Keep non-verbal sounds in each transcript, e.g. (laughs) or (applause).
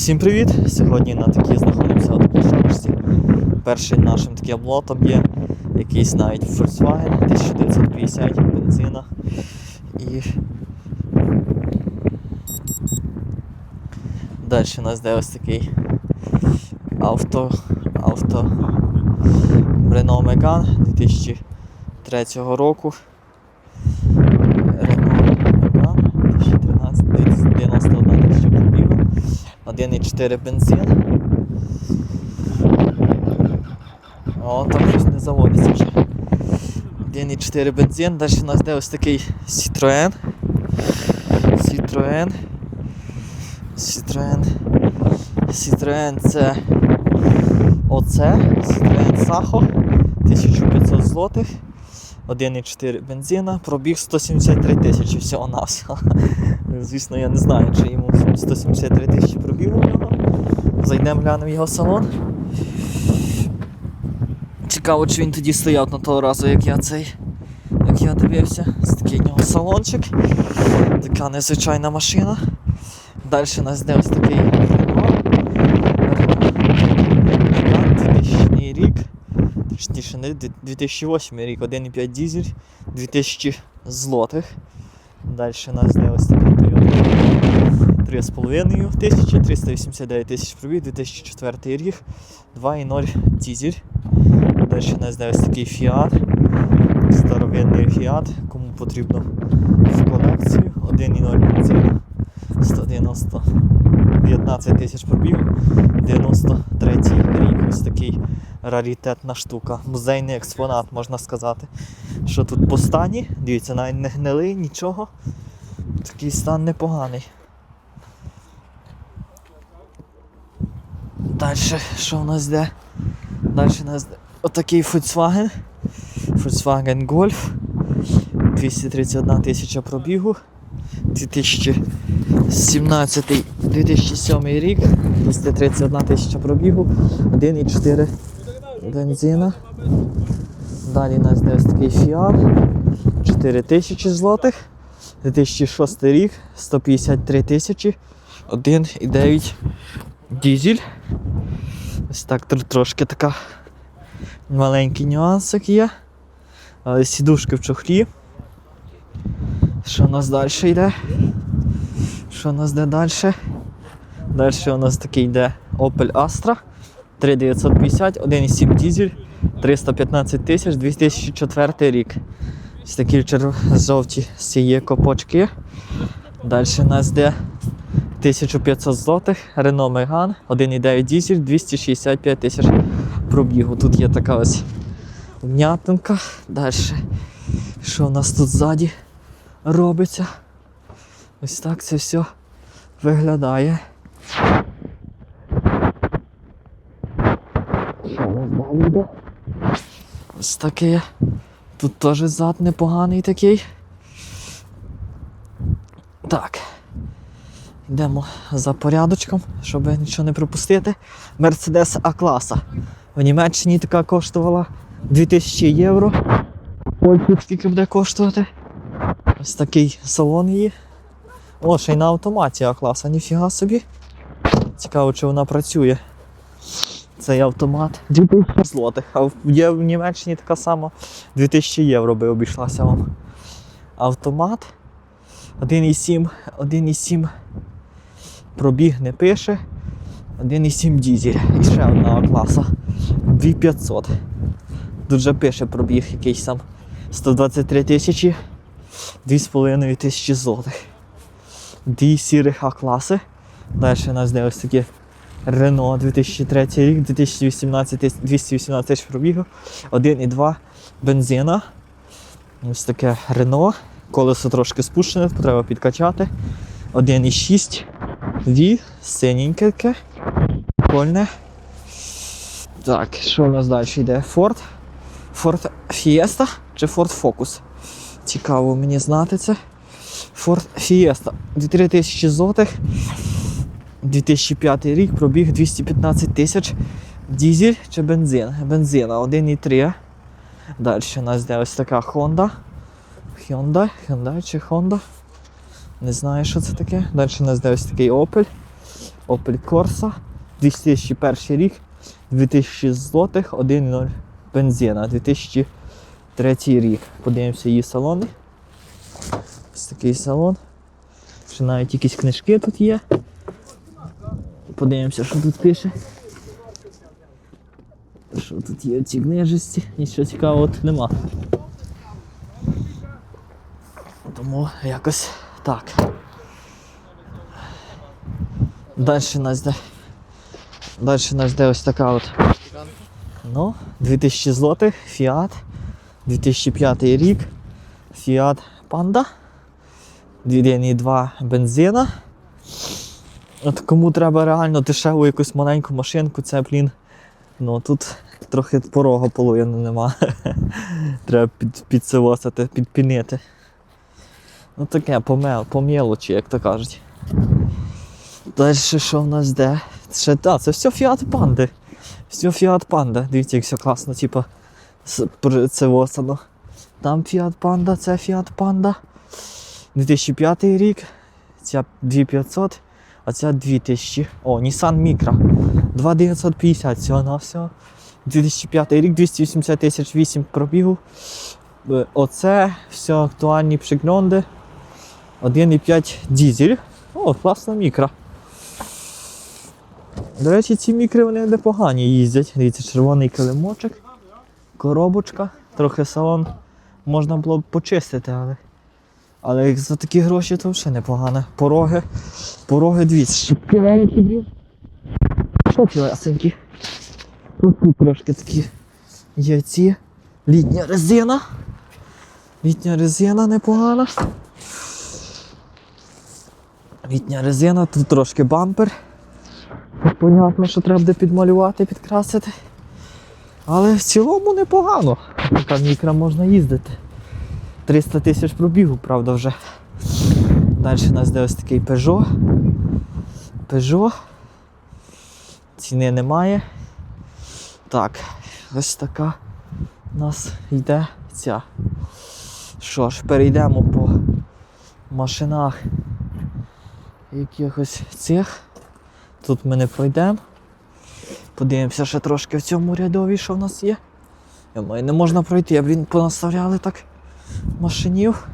Всім привіт! Сьогодні на такій знаходимося в Пошарці. Першим нашим таким облотом є якийсь навіть Volkswagen 1950 бензина. І далі у нас де ось такий авто, авто Renault Megane 2003 року. Renault Megane 2013 91 тисяча пробігу. 1,4 бензин. О, там щось не заводиться вже. 1,4 бензин. Далі у нас де ось такий Citroen. Citroen. Citroen. Citroen це оце. Citroen Sacho. 1500 злотих. 1,4 бензина, пробіг 173 тисячі всього на всього. Звісно, я не знаю, чи йому 173 тисячі. Зайдемо глянемо його салон. Цікаво, чи він тоді стояв на того разу, як я цей, як я дивився. Це такий у нього салончик. Така незвичайна машина. Далі нас де ось такий Точніше, не 2008 рік, 1,5 дізель, 2000 злотих. Далі нас де ось такий 4,5, 1389 тисяч пробіг, 2004 рік, 2,0 дізель. Далі у нас ось такий фіат, старовинний фіат, кому потрібно в колекцію 1,0 бензин, 190 15 тисяч пробіг, 93 рік. Ось такий раритетна штука. Музейний експонат, можна сказати. Що тут по стані? Дивіться, навіть не гнили, нічого. Такий стан непоганий. Далі, що в нас йде? Далі у нас йде отакий Volkswagen. Volkswagen Golf. 231 тисяча пробігу. 2017 2007 рік, 231 тисяча пробігу, 1,4 бензина. Далі у нас йде ось такий Fiat, 4 тисячі злотих, 2006 рік, 153 тисячі, 1,9 дізель. Ось так тр- трошки така маленький нюансик є. Але сідушки в чохлі. Що у нас далі йде? Що у нас йде далі? Далі у нас такий йде Opel Astra 3950, 1,7 дізель, 315 тисяч, 2004 рік. Ось такі черв- жовті сіє копочки. Далі у нас йде 1500 злотих, Renault Megane, 1,9 дізель, 265 тисяч пробігу. Тут є така ось вм'ятинка. Далі. Що у нас тут ззаді робиться? Ось так це все виглядає. Що у нас далі йде? Ось таке. Тут теж зад непоганий такий. Так. Йдемо за порядочком, щоб нічого не пропустити. Мерседес А-класа. В Німеччині така коштувала 2000 євро. Польщі скільки буде коштувати? Ось такий салон її. О, ще й на автоматі А-класа, ніфіга собі. Цікаво, чи вона працює. Цей автомат 2000 злотих. А є в Німеччині така сама 2000 євро би обійшлася вам. Автомат 1,7, 1,7 пробіг не пише. 1,7 дізель. І ще одна А-класа. 2500. Тут вже пише пробіг якийсь там 123 тисячі, 2,5 тисячі злотих. Дві сірих А-класи. Далі у нас де такі Renault 2003 рік, 2018 218 тисяч пробігу, 1,2 бензина. Ось таке Renault. Колесо трошки спущене, треба підкачати. 1,6 V, синеньке таке. Прикольне. Так, що у нас далі йде? Ford. Ford Fiesta чи Ford Focus? Цікаво мені знати це. Ford Fiesta. 2000 злотих. 2005 рік, пробіг 215 тисяч. Дізель чи бензин? Бензина 1,3. Далі у нас йде ось така Honda. Hyundai, Hyundai чи Honda. Не знаю, що це таке. Далі у нас йде ось такий Opel. Opel Corsa, 2001 рік, 2000 злотих, 1.0 бензина, 2003 рік. Подивимося її салони. Ось такий салон. Ще навіть якісь книжки тут є. Подивимося, що тут пише. Що тут є ці книжечці? Нічого цікавого тут нема. Тому якось так. Далі нас йде. Далі нас йде ось така от. Ну, 2000 злотих, Fiat, 2005 рік, Fiat Panda, 2 бензина. От кому треба реально дешеву якусь маленьку машинку, це, блін, ну тут трохи порога половини нема. (laughs) треба під, підсивосити, підпінити. Ну таке по, по мелочі, як то кажуть. Далі що в нас де? Ще, а, це все Fiat Panda. Все Fiat Panda. Дивіться, як все класно, типа, це осано. Там Fiat Panda, це Fiat Panda. 2005 рік. Ця 2500, а ця 2000. О, Nissan Micra. 2950 всього на всього. 2005 рік, 280 тисяч 8 пробігу. Е, Оце все актуальні пшикнонди. 1,5 дізель. О, класна мікра. До речі, ці мікри вони непогані їздять. Дивіться, червоний килимочок, коробочка, трохи салон можна було б почистити, але. Але як за такі гроші то взагалі непогано. Пороги. Пороги дві. Шипкивенькі. Що цілесенькі? Тут трошки такі є ці. Літня резина. Літня резина непогана. Літня резина, тут трошки бампер. Понятно, що треба буде підмалювати, підкрасити. Але в цілому непогано. Така мікра можна їздити. 300 тисяч пробігу, правда, вже. Далі у нас де ось такий Peugeot. Peugeot. Ціни немає. Так, ось така у нас йде ця. Що ж, перейдемо по машинах якихось цих. Тут ми не пройдемо. Подивимося ще трошки в цьому рядові, що в нас є. Я думаю, не можна пройти, блін, понаставляли так машинів.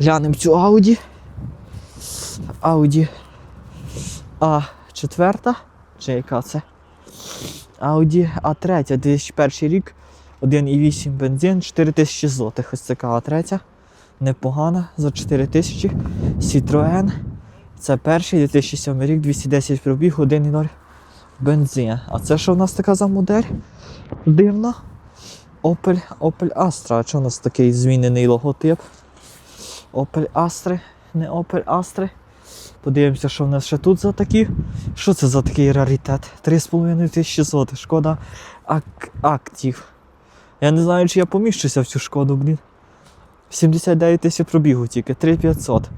Глянемо цю Audi. Audi А4. Чи яка це? Audi А3, 2001 рік, 1,8 бензин, 4000 злотих. Ось така А3. Непогана за 4000. Citroen. Це перший 2007 рік, 210 пробіг, 1,0 бензин. А це що в нас така за модель? Дивна. Opel, Opel Astra. А що у нас такий змінений логотип? Opel Astra, не Opel Astra. Подивимося, що в нас ще тут за такі. Що це за такий раритет? 3,5 тисячі злотих. Шкода Ак- Актив. Я не знаю, чи я поміщуся в цю шкоду, блін. 79 тисяч пробігу тільки, 3500.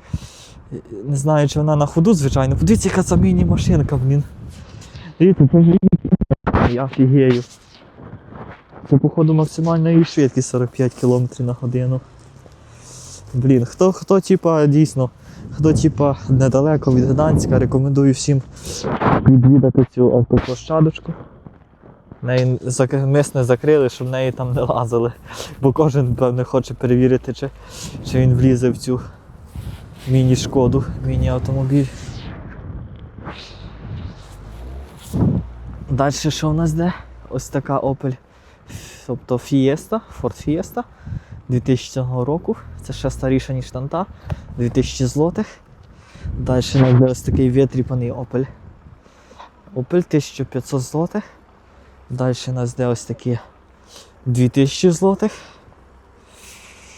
Не знаю, чи вона на ходу, звичайно. Подивіться, яка це міні-машинка, блін. Дивіться, це ж я офігею. Це, походу, максимальна її швидкість 45 км на годину. Блін, хто, хто типа, дійсно, хто типа недалеко від Гданська, рекомендую всім відвідати цю автоплощадочку. Неї мисне закрили, щоб в неї там не лазили. Бо кожен, певне, хоче перевірити, чи, чи він влізе в цю міні-шкоду, міні-автомобіль. Далі що в нас де? Ось така Opel, тобто Fiesta, Ford Fiesta 2000 року. Це ще старіша, ніж танта, 2000 злотих. Далі нас де ось такий витріпаний Opel. Opel 1500 злотих. Далі нас де ось такі 2000 злотих.